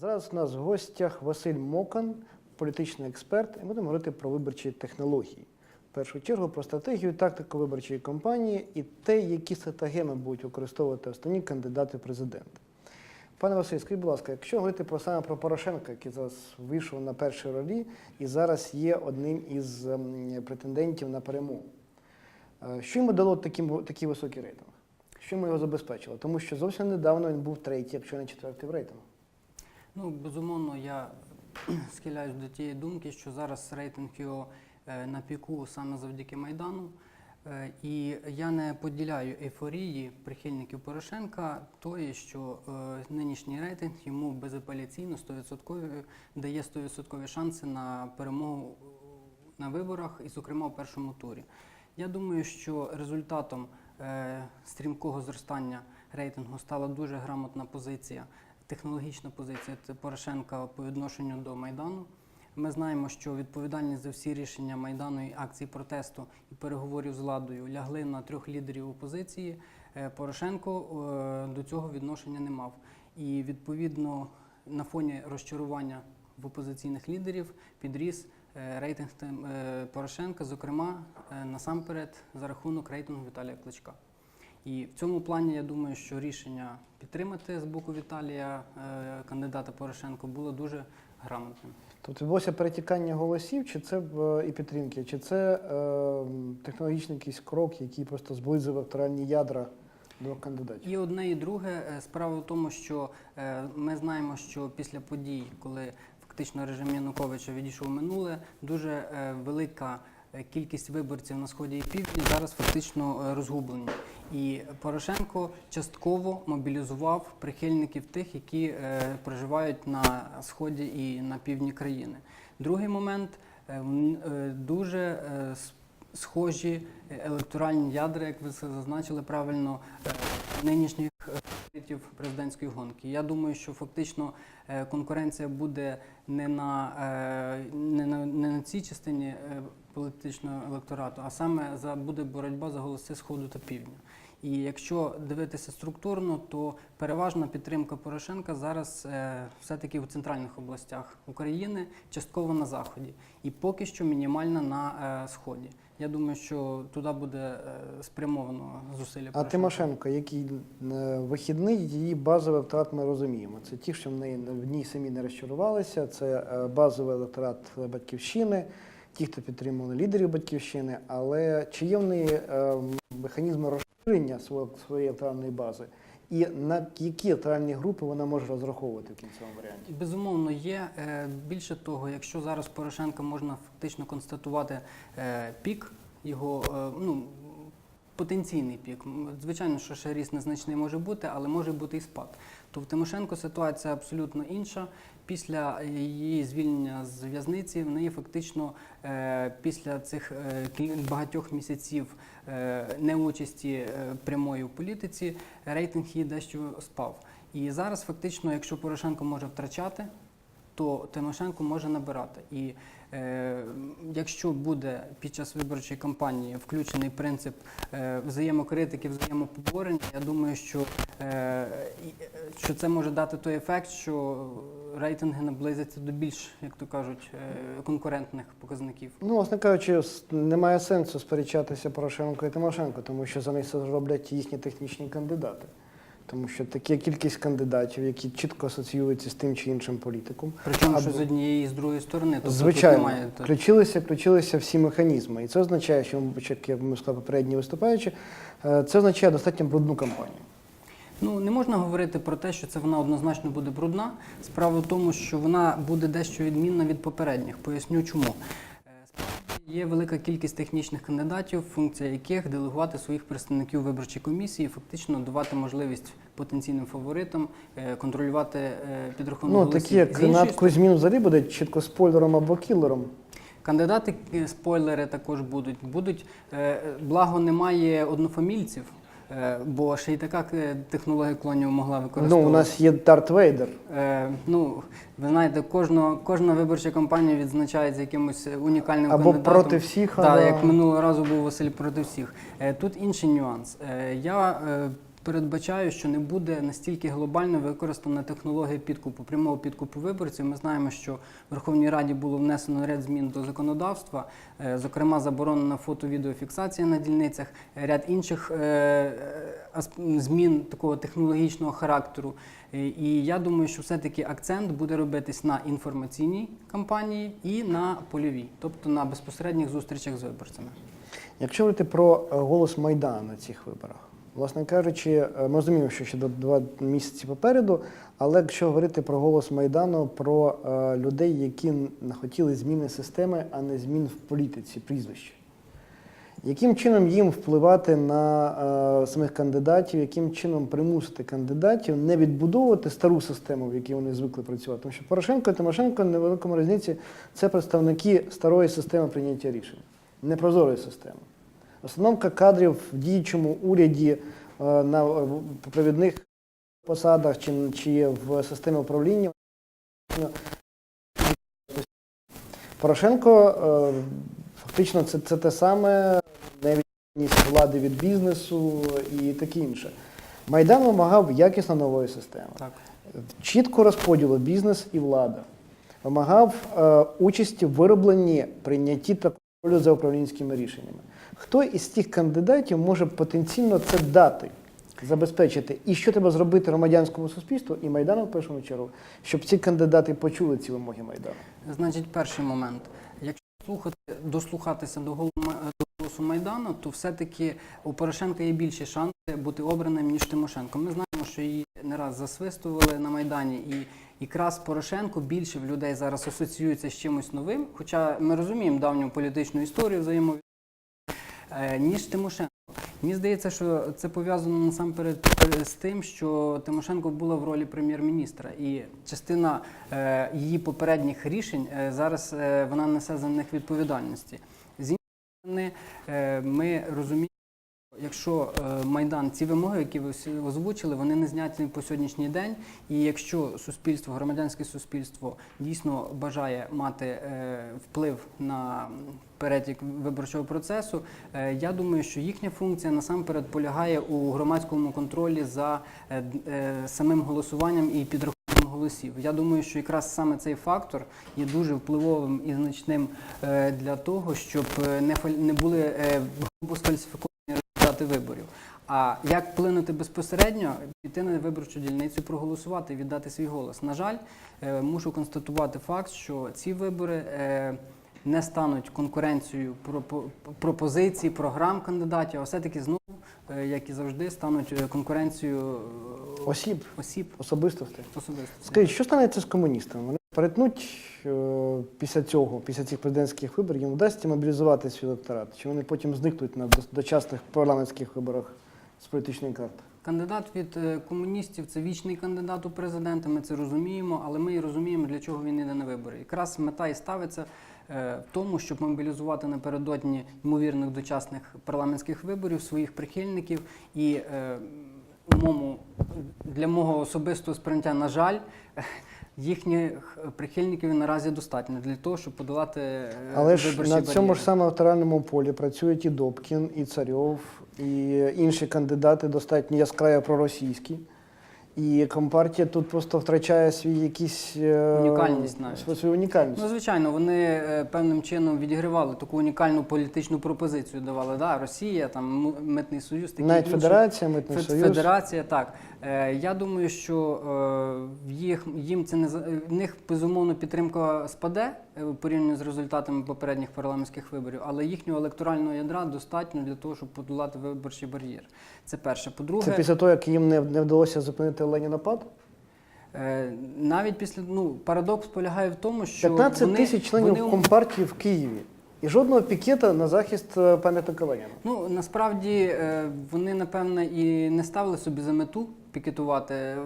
Зараз у нас в гостях Василь Мокан, політичний експерт, і будемо говорити про виборчі технології. В першу чергу про стратегію тактику виборчої кампанії і те, які стратегеми будуть використовувати останні кандидати в президенти. Пане Василь, скажіть, будь ласка, якщо говорити про саме про Порошенка, який зараз вийшов на першій ролі і зараз є одним із ем, претендентів на перемогу, е, що йому дало таким, такий високий рейтинг? Що йому його забезпечило? Тому що зовсім недавно він був третій, якщо не четвертий в рейтингу. Ну, безумовно, я схиляюсь до тієї думки, що зараз рейтинг його е, на піку саме завдяки Майдану. Е, І я не поділяю ейфорії прихильників Порошенка тої, що е, нинішній рейтинг йому безапеляційно 100% дає 100% шанси на перемогу на виборах, і, зокрема, у першому турі. Я думаю, що результатом стрімкого зростання рейтингу стала дуже грамотна позиція, технологічна позиція Порошенка по відношенню до Майдану. Ми знаємо, що відповідальність за всі рішення Майдану і акцій протесту і переговорів з владою лягли на трьох лідерів опозиції. Е, Порошенко е, до цього відношення не мав. І відповідно на фоні розчарування в опозиційних лідерів підріс е, рейтинг Порошенка, зокрема насамперед за рахунок рейтингу Віталія Кличка. І в цьому плані я думаю, що рішення підтримати з боку Віталія е, кандидата Порошенко було дуже грамотним. Тобто відбулося перетікання голосів, чи це е, і підтримки, чи це е, технологічний якийсь крок, який просто зблизив електоральні ядра до кандидатів? І одне, і друге. Е, Справа в тому, що е, ми знаємо, що після подій, коли фактично режим Януковича відійшов минуле, дуже е, велика кількість виборців на сході і півдні зараз фактично е, розгублені. І Порошенко частково мобілізував прихильників тих, які е, проживають на сході і на півдні країни. Другий момент е, е, дуже е, схожі електоральні ядра, як ви зазначили правильно, е, нинішніх е, президентської гонки. Я думаю, що фактично е, конкуренція буде не на, е, не на, не на цій частині е, політичного електорату, а саме за буде боротьба за голоси Сходу та Півдня. І якщо дивитися структурно, то переважна підтримка Порошенка зараз е, все-таки в центральних областях України, частково на заході, і поки що мінімальна на е, сході. Я думаю, що туди буде е, спрямовано зусилля. А Тимошенко, який е, вихідний, її базовий електорат ми розуміємо. Це ті, що в неї в ній самі не розчарувалися. Це е, базовий електорат батьківщини, ті, хто підтримували лідерів батьківщини. Але чи є в неї механізми розширення своєї електоральної бази? І на які електоральні групи вона може розраховувати в кінцевому варіанті? Безумовно, є. Е, Більше того, якщо зараз Порошенка можна фактично констатувати е, пік, його е, ну, потенційний пік. Звичайно, що ще ріст незначний може бути, але може бути і спад. То в Тимошенко ситуація абсолютно інша. Після її звільнення з в'язниці в неї фактично е, після цих е, багатьох місяців е, неучасті прямої в політиці рейтинг її дещо спав. І зараз фактично, якщо Порошенко може втрачати, то Тимошенко може набирати. І якщо буде під час виборчої кампанії включений принцип е, взаємокритики, взаємопоборення, я думаю, що, е, е, що це може дати той ефект, що рейтинги наблизяться до більш, як то кажуть, е, конкурентних показників. Ну, власне кажучи, немає сенсу сперечатися Порошенко і Тимошенко, тому що за них це роблять їхні технічні кандидати. Тому що така кількість кандидатів, які чітко асоціюються з тим чи іншим політиком. Причому що з однієї і з другої сторони. Тобто тут Звичайно, немає включилися, включилися всі механізми. І це означає, що як я ми сказали попередні виступаючі, е, це означає достатньо брудну кампанію. Ну не можна говорити про те, що це вона однозначно буде брудна. Справа в тому, що вона буде дещо відмінна від попередніх. Поясню чому. Є велика кількість технічних кандидатів, функція яких делегувати своїх представників виборчої комісії, фактично давати можливість потенційним фаворитам е, контролювати е, підрахунок Ну, такі, як Ренат Кузьмін взагалі буде чітко спойлером або кілером. Кандидати е, спойлери також будуть. Будуть благо немає однофамільців, бо ще й така е, технологія клонів могла використовувати. Ну, у нас є Дарт Вейдер. Е, ну, ви знаєте, кожна, кожна виборча кампанія відзначається якимось унікальним Або кандидатом. проти всіх, Так, але... як минулого разу був Василь проти всіх. Е, тут інший нюанс. Е, я е, передбачаю, що не буде настільки глобально використана технологія підкупу, прямого підкупу виборців. Ми знаємо, що в Верховній Раді було внесено ряд змін до законодавства, е, зокрема заборонена фото-відеофіксація на дільницях, ряд інших е, е, змін такого технологічного характеру. І я думаю, що все-таки акцент буде робитись на інформаційній кампанії і на польовій, тобто на безпосередніх зустрічах з виборцями. Якщо говорити про голос Майдану на цих виборах, власне кажучи, е, ми розуміємо, що ще до два місяці попереду, але якщо говорити про голос Майдану, про е, людей, які хотіли зміни системи, а не змін в політиці, прізвища. Яким чином їм впливати на е, самих кандидатів, яким чином примусити кандидатів не відбудовувати стару систему, в якій вони звикли працювати? Тому що Порошенко і Тимошенко в невеликому різниці це представники старої системи прийняття рішень, непрозорої системи. Установка кадрів в діючому уряді е, на е, провідних посадах чи, чи в системі управління. Порошенко е, фактично це, це те саме невідність влади від бізнесу і таке інше. Майдан вимагав якісно нової системи Так. чітко розподілу бізнес і влада. Вимагав е, участі в виробленні, прийнятті та контролю за управлінськими рішеннями. Хто із цих кандидатів може потенційно це дати, забезпечити? І що треба зробити громадянському суспільству і Майдану в першу чергу, щоб ці кандидати почули ці вимоги Майдану? Значить, перший момент. Якщо слухати, дослухатися до голосу Майдану, то все-таки у Порошенка є більші шанси бути обраним, ніж Тимошенко. Ми знаємо, що її не раз засвистували на Майдані, і якраз Порошенко більше в людей зараз асоціюється з чимось новим, хоча ми розуміємо давню політичну історію взаємовідносин, е, ніж Тимошенко. Мені здається, що це пов'язано насамперед е, з тим, що Тимошенко була в ролі прем'єр-міністра, і частина е, її попередніх рішень е, зараз е, вона несе за них відповідальності. З іншої сторони, е, ми розуміємо. Якщо е, Майдан, ці вимоги, які ви озвучили, вони не зняті по сьогоднішній день. І якщо суспільство, громадянське суспільство дійсно бажає мати е, вплив на перетік виборчого процесу, е, я думаю, що їхня функція насамперед полягає у громадському контролі за самим голосуванням і підрахунком голосів. Я думаю, що якраз саме цей фактор є дуже впливовим і значним для того, щоб не були грубо сфальсифіковані результати виборів. А як вплинути безпосередньо, піти на виборчу дільницю, проголосувати, і віддати свій голос. На жаль, е, мушу констатувати факт, що ці вибори е, не стануть конкуренцією пропо- пропозицій, програм кандидатів, а все-таки знову, е, як і завжди, стануть конкуренцією Осіб, осіб особистостей. особисто. Скажіть, що станеться з комуністами? Перетнуть е, після цього, після цих президентських виборів, їм вдасться мобілізувати свій електорат? Чи вони потім зникнуть на дочасних парламентських виборах з політичної карти? Кандидат від е, комуністів це вічний кандидат у президенти. Ми це розуміємо, але ми і розуміємо, для чого він йде на вибори. Якраз мета і ставиться е, в тому, щоб мобілізувати напередодні ймовірних дочасних парламентських виборів своїх прихильників. І у моєму, для мого особистого сприйняття, на жаль, їхніх прихильників наразі достатньо для того, щоб подолати е, Але ж на цьому ж саме електоральному полі працюють і Добкін, і Царьов, і інші кандидати достатньо яскраво проросійські. І компартія тут просто втрачає свій якийсь е, Унікальність навіть. свою, унікальність. Ну, звичайно, вони е, певним чином відігравали таку унікальну політичну пропозицію. Давали да, Росія, там митний союз, такі Навіть інші. федерація, митний Фед- союз. Федерація, так. Е, я думаю, що е, їх, їм це не е, в них безумовно підтримка спаде порівняно з результатами попередніх парламентських виборів, але їхнього електорального ядра достатньо для того, щоб подолати виборчий бар'єр. Це перше. По-друге, Це після того, як їм не, не вдалося зупинити Ленінопад? е, навіть після ну парадокс полягає в тому, що 15 вони, тисяч членів вони, компартії в Києві. І жодного пікета на захист пам'ятника Леніна. Ну насправді вони напевне і не ставили собі за мету пікетувати.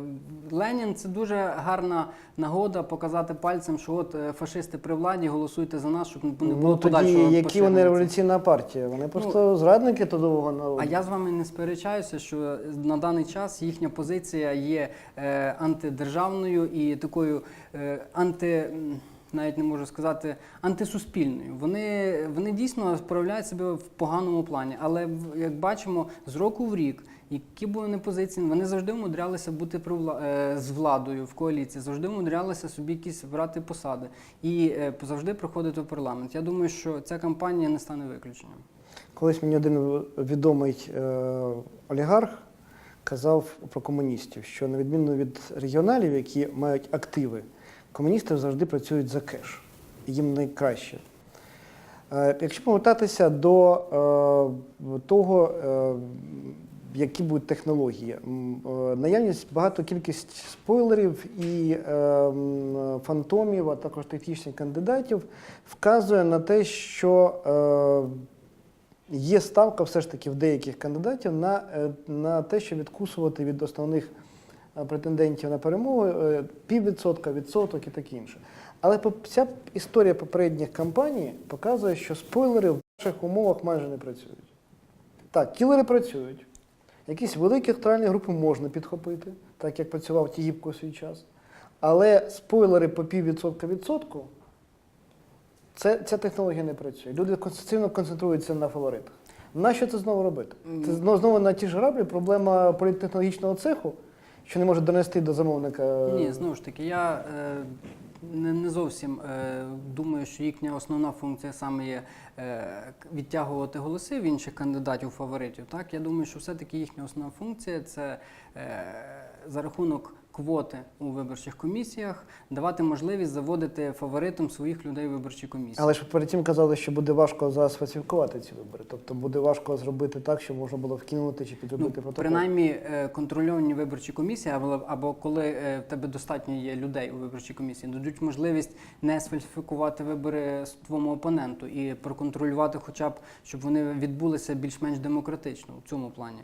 Ленін це дуже гарна нагода показати пальцем, що от е, фашисти при владі голосуйте за нас, щоб не було Ну тоді які вони революційна партія? Вони просто зрадники трудового народу. А я з вами не сперечаюся, що на даний час їхня позиція є е, антидержавною і такою е, анти. Навіть не можу сказати антисуспільною. Вони, вони дійсно проявляють себе в поганому плані. Але як бачимо, з року в рік які були не позиційні, вони завжди умудрялися бути при вла- е, з владою в коаліції, завжди умудрялися собі якісь брати посади і е, завжди проходити в парламент. Я думаю, що ця кампанія не стане виключенням. Колись мені один відомий е, олігарх казав про комуністів, що на відміну від регіоналів, які мають активи, комуністи завжди працюють за кеш. Їм найкраще. Е, якщо повертатися до е, того, е, які будуть технології, наявність багато кількість спойлерів і фантомів, а також технічних кандидатів вказує на те, що Є ставка все ж таки в деяких кандидатів на, на те, щоб відкусувати від основних претендентів на перемогу е, піввідсотка, відсоток і таке інше. Але вся історія попередніх кампаній показує, що спойлери в наших умовах майже не працюють. Так, кілери працюють. Якісь великі електоральні групи можна підхопити, так як працював Тігіпко у свій час. Але спойлери по піввідсотка відсотку це, ця технологія не працює. Люди концентративно концентруються на фаворитах. Нащо це знову робити? Це знову, знову на ті ж граблі проблема політтехнологічного цеху, що не може донести до замовника. Ні, знову ж таки, я е, не, не зовсім е, думаю, що їхня основна функція саме є е, відтягувати голоси в інших кандидатів фаворитів. Так, я думаю, що все-таки їхня основна функція це е, за рахунок квоти у виборчих комісіях, давати можливість заводити фаворитом своїх людей у виборчі комісії. Але ж перед тим казали, що буде важко засфальсифікувати ці вибори. Тобто буде важко зробити так, щоб можна було вкинути чи ну, підробити ну, протокол. Принаймні, е, контрольовані виборчі комісії, або, або коли е, в тебе достатньо є людей у виборчій комісії, дадуть можливість не сфальсифікувати вибори твоєму опоненту і проконтролювати, хоча б щоб вони відбулися більш-менш демократично у цьому плані.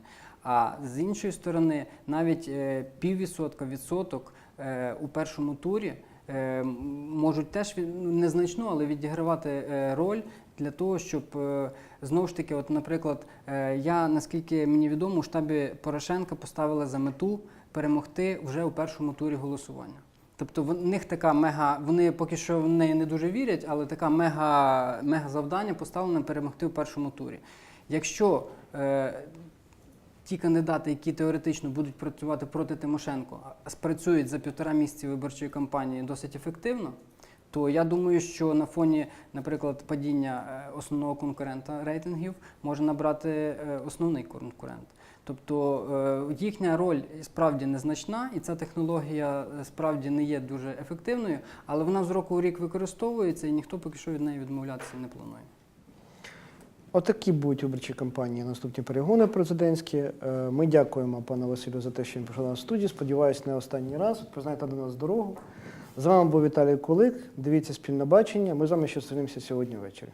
А з іншої сторони, навіть е, піввідсотка від 50% е, у першому турі е, можуть теж ну, незначну, але відігравати е, роль для того, щоб знову ж таки, от, наприклад, я наскільки мені відомо, у штабі Порошенка поставили за мету перемогти вже у першому турі голосування. Тобто в них така мега, вони поки що в неї не дуже вірять, але така мега мега завдання поставлено перемогти у першому турі. Якщо ті кандидати, які теоретично будуть працювати проти Тимошенко, спрацюють за півтора місяці виборчої кампанії досить ефективно, то я думаю, що на фоні, наприклад, падіння е, основного конкурента рейтингів може набрати е, основний конкурент. Тобто е, їхня роль справді незначна, і ця технологія справді не є дуже ефективною, але вона з року в рік використовується, і ніхто поки що від неї відмовлятися не планує. Отакі будуть виборчі кампанії, наступні перегони президентські. Е, Ми дякуємо пану Василю за те, що він прийшов на студію. Сподіваюсь, не останній раз. Признайте до нас дорогу. З вами був Віталій Кулик. Дивіться спільне бачення. Ми з вами ще зустрінемося сьогодні ввечері.